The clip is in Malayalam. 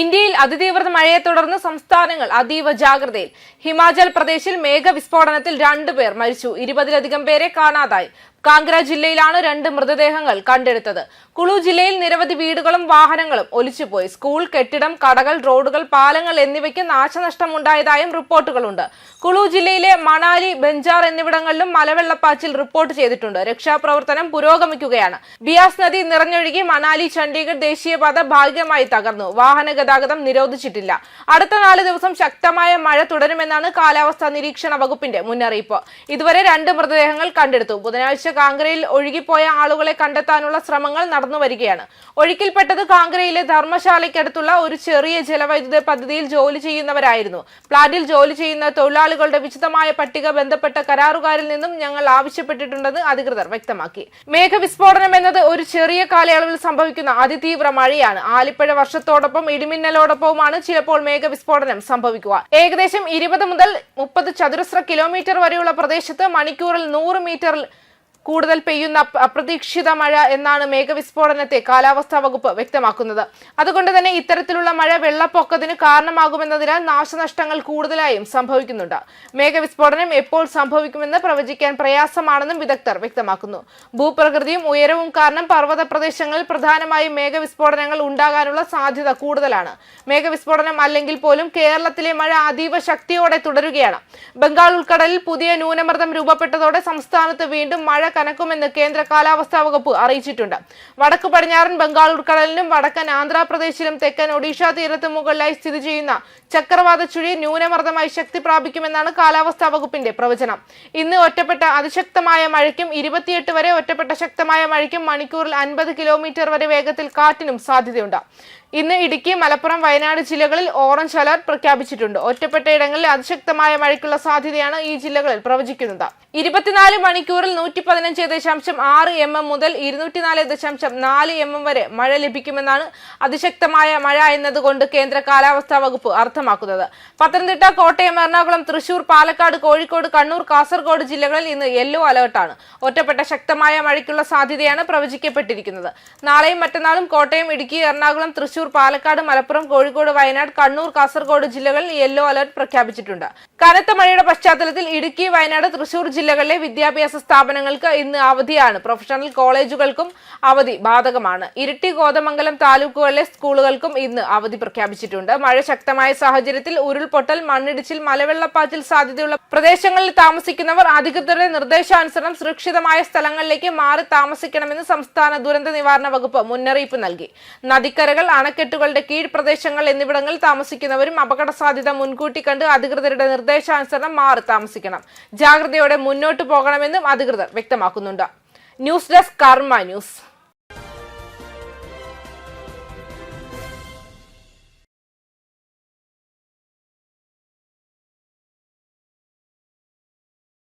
ഇന്ത്യയിൽ അതിതീവ്ര മഴയെ തുടർന്ന് സംസ്ഥാനങ്ങൾ അതീവ ജാഗ്രതയിൽ. ഹിമാചൽ പ്രദേശിൽ മേഘവിസ്ഫോടനത്തിൽ രണ്ടുപേർ മരിച്ചു. ഇരുപതിലധികം പേരെ കാണാതായി. കാംഗ്ര ജില്ലയിലാണ് രണ്ട് മൃതദേഹങ്ങൾ കണ്ടെടുത്തത്. കുളു ജില്ലയിൽ നിരവധി വീടുകളും വാഹനങ്ങളും ഒലിച്ചുപോയി. സ്കൂൾ കെട്ടിടം കടകൾ റോഡുകൾ പാലങ്ങൾ എന്നിവയ്ക്ക് നാശനഷ്ടമുണ്ടായതായും റിപ്പോർട്ടുകളുണ്ട്. കുളു ജില്ലയിലെ മണാലി ബെഞ്ചാർ എന്നിവിടങ്ങളിലും മലവെള്ളപ്പാച്ചിൽ റിപ്പോർട്ട് ചെയ്തിട്ടുണ്ട്. രക്ഷാപ്രവർത്തനം പുരോഗമിക്കുകയാണ്. ബിയാസ് നദി നിറഞ്ഞൊഴുകി മണാലി ചണ്ഡീഗഡ് ദേശീയപാത ഭാഗികമായി തകർന്നു. വാഹന ഗതാഗതം നിരോധിച്ചിട്ടില്ല. അടുത്ത നാല് ദിവസം ശക്തമായ മഴ തുടരുമെന്നാണ് കാലാവസ്ഥാ നിരീക്ഷണ വകുപ്പിന്റെ മുന്നറിയിപ്പ്. ഇതുവരെ രണ്ട് മൃതദേഹങ്ങൾ കണ്ടെടുത്തു. ബുധനാഴ്ച കാങ്കരയിൽ ഒഴുകിപ്പോയ ആളുകളെ കണ്ടെത്താനുള്ള ശ്രമങ്ങൾ നടന്നു വരികയാണ്. ഒഴുക്കിൽപ്പെട്ടത് കാങ്കരയിലെ ധർമ്മശാലയ്ക്കടുത്തുള്ള ഒരു ചെറിയ ജലവൈദ്യുത പദ്ധതിയിൽ ജോലി ചെയ്യുന്നവരായിരുന്നു. പ്ലാന്റിൽ ജോലി ചെയ്യുന്ന തൊഴിലാളികളുടെ വിശദമായ പട്ടിക ബന്ധപ്പെട്ട കരാറുകാരിൽ നിന്നും ഞങ്ങൾ ആവശ്യപ്പെട്ടിട്ടുണ്ടെന്ന് അധികൃതർ വ്യക്തമാക്കി. മേഘവിസ്ഫോടനം എന്നത് ഒരു ചെറിയ കാലയളവിൽ സംഭവിക്കുന്ന അതിതീവ്ര മഴയാണ്. ആലിപ്പഴ വർഷത്തോടൊപ്പം ഇടിമിന്നലോടൊപ്പവുമാണ് ചിലപ്പോൾ മേഘവിസ്ഫോടനം സംഭവിക്കുക. ഏകദേശം ഇരുപത് മുതൽ മുപ്പത് ചതുരശ്ര കിലോമീറ്റർ വരെയുള്ള പ്രദേശത്ത് മണിക്കൂറിൽ നൂറ് മീറ്ററിൽ കൂടുതൽ പെയ്യുന്ന അപ്രതീക്ഷിത മഴ എന്നാണ് മേഘവിസ്ഫോടനത്തെ കാലാവസ്ഥാ വകുപ്പ് വ്യക്തമാക്കുന്നത്. അതുകൊണ്ട് തന്നെ ഇത്തരത്തിലുള്ള മഴ വെള്ളപ്പൊക്കത്തിന് കാരണമാകുമെന്നതിനാൽ നാശനഷ്ടങ്ങൾ കൂടുതലായും സംഭവിക്കുന്നുണ്ട്. മേഘവിസ്ഫോടനം എപ്പോൾ സംഭവിക്കുമെന്ന് പ്രവചിക്കാൻ പ്രയാസമാണെന്നും വിദഗ്ധർ വ്യക്തമാക്കുന്നു. ഭൂപ്രകൃതിയും ഉയരവും കാരണം പർവത പ്രദേശങ്ങളിൽ പ്രധാനമായും മേഘവിസ്ഫോടനങ്ങൾ ഉണ്ടാകാനുള്ള സാധ്യത കൂടുതലാണ്. മേഘവിസ്ഫോടനം അല്ലെങ്കിൽ പോലും കേരളത്തിലെ മഴ അതീവ ശക്തിയോടെ തുടരുകയാണ്. ബംഗാൾ ഉൾക്കടലിൽ പുതിയ ന്യൂനമർദ്ദം രൂപപ്പെട്ടതോടെ സംസ്ഥാനത്ത് വീണ്ടും മഴ കനക്കുമെന്ന് കേന്ദ്ര കാലാവസ്ഥാ വകുപ്പ് അറിയിച്ചിട്ടുണ്ട്. വടക്ക് പടിഞ്ഞാറൻ ബംഗാൾ ഉൾക്കടലിലും വടക്കൻ ആന്ധ്രാപ്രദേശിലും തെക്കൻ ഒഡീഷ തീരത്തു മുകളിലായി സ്ഥിതി ചെയ്യുന്ന ചക്രവാത ചുഴി ന്യൂനമർദ്ദമായി ശക്തി പ്രാപിക്കുമെന്നാണ് കാലാവസ്ഥാ വകുപ്പിന്റെ പ്രവചനം. ഇന്ന് ഒറ്റപ്പെട്ട അതിശക്തമായ മഴയ്ക്കും ഇരുപത്തിയെട്ട് വരെ ഒറ്റപ്പെട്ട ശക്തമായ മഴയ്ക്കും മണിക്കൂറിൽ അൻപത് കിലോമീറ്റർ വരെ വേഗത്തിൽ കാറ്റിനും സാധ്യതയുണ്ട്. ഇന്ന് ഇടുക്കി മലപ്പുറം വയനാട് ജില്ലകളിൽ ഓറഞ്ച് അലർട്ട് പ്രഖ്യാപിച്ചിട്ടുണ്ട്. ഒറ്റപ്പെട്ട ഇടങ്ങളിൽ അതിശക്തമായ മഴയ്ക്കുള്ള സാധ്യതയാണ് ഈ ജില്ലകളിൽ പ്രവചിക്കുന്നത്. ഇരുപത്തിനാല് മണിക്കൂറിൽ നൂറ്റി പതിനഞ്ച് ദശാംശം ആറ് എം എം മുതൽ ഇരുന്നൂറ്റിനാല് ദശാംശം നാല് എം എം വരെ മഴ ലഭിക്കുമെന്നാണ് അതിശക്തമായ മഴ എന്നതുകൊണ്ട് കേന്ദ്ര കാലാവസ്ഥാ വകുപ്പ് അർത്ഥമാക്കുന്നത്. പത്തനംതിട്ട കോട്ടയം എറണാകുളം തൃശൂർ പാലക്കാട് കോഴിക്കോട് കണ്ണൂർ കാസർഗോഡ് ജില്ലകളിൽ ഇന്ന് യെല്ലോ അലർട്ടാണ്. ഒറ്റപ്പെട്ട ശക്തമായ മഴയ്ക്കുള്ള സാധ്യതയാണ് പ്രവചിക്കപ്പെട്ടിരിക്കുന്നത്. നാളെയും മറ്റന്നാളും കോട്ടയം ഇടുക്കി എറണാകുളം തൃശൂർ പാലക്കാട് മലപ്പുറം കോഴിക്കോട് വയനാട് കണ്ണൂർ കാസർഗോഡ് ജില്ലകളിൽ യെല്ലോ അലർട്ട് പ്രഖ്യാപിച്ചിട്ടുണ്ട്. കനത്ത മഴയുടെ പശ്ചാത്തലത്തിൽ ഇടുക്കി വയനാട് തൃശൂർ ജില്ലകളിലെ വിദ്യാഭ്യാസ സ്ഥാപനങ്ങൾക്ക് ഇന്ന് അവധിയാണ്. പ്രൊഫഷണൽ കോളേജുകൾക്കും അവധി ബാധകമാണ്. ഇരിട്ടി കോതമംഗലം താലൂക്കുകളിലെ സ്കൂളുകൾക്കും ഇന്ന് അവധി പ്രഖ്യാപിച്ചിട്ടുണ്ട്. മഴ ശക്തമായ സാഹചര്യത്തിൽ ഉരുൾപൊട്ടൽ മണ്ണിടിച്ചിൽ മലവെള്ളപ്പാച്ചിൽ സാധ്യതയുള്ള പ്രദേശങ്ങളിൽ താമസിക്കുന്നവർ അധികൃതരുടെ നിർദ്ദേശാനുസരണം സുരക്ഷിതമായ സ്ഥലങ്ങളിലേക്ക് മാറി താമസിക്കണമെന്ന് സംസ്ഥാന ദുരന്ത നിവാരണ വകുപ്പ് മുന്നറിയിപ്പ് നൽകി. നദിക്കരകൾ അണക്കെട്ടുകളുടെ കീഴ്പ്രദേശങ്ങൾ എന്നിവിടങ്ങളിൽ താമസിക്കുന്നവരും അപകട സാധ്യത മുൻകൂട്ടി കണ്ട് അധികൃതരുടെ നിർദ്ദേശാനുസരണം മാറി താമസിക്കണം. ജാഗ്രതയോടെ മുന്നോട്ടു പോകണമെന്നും അധികൃതർ വ്യക്തമാക്കുന്നുണ്ട്. News desk Karma news.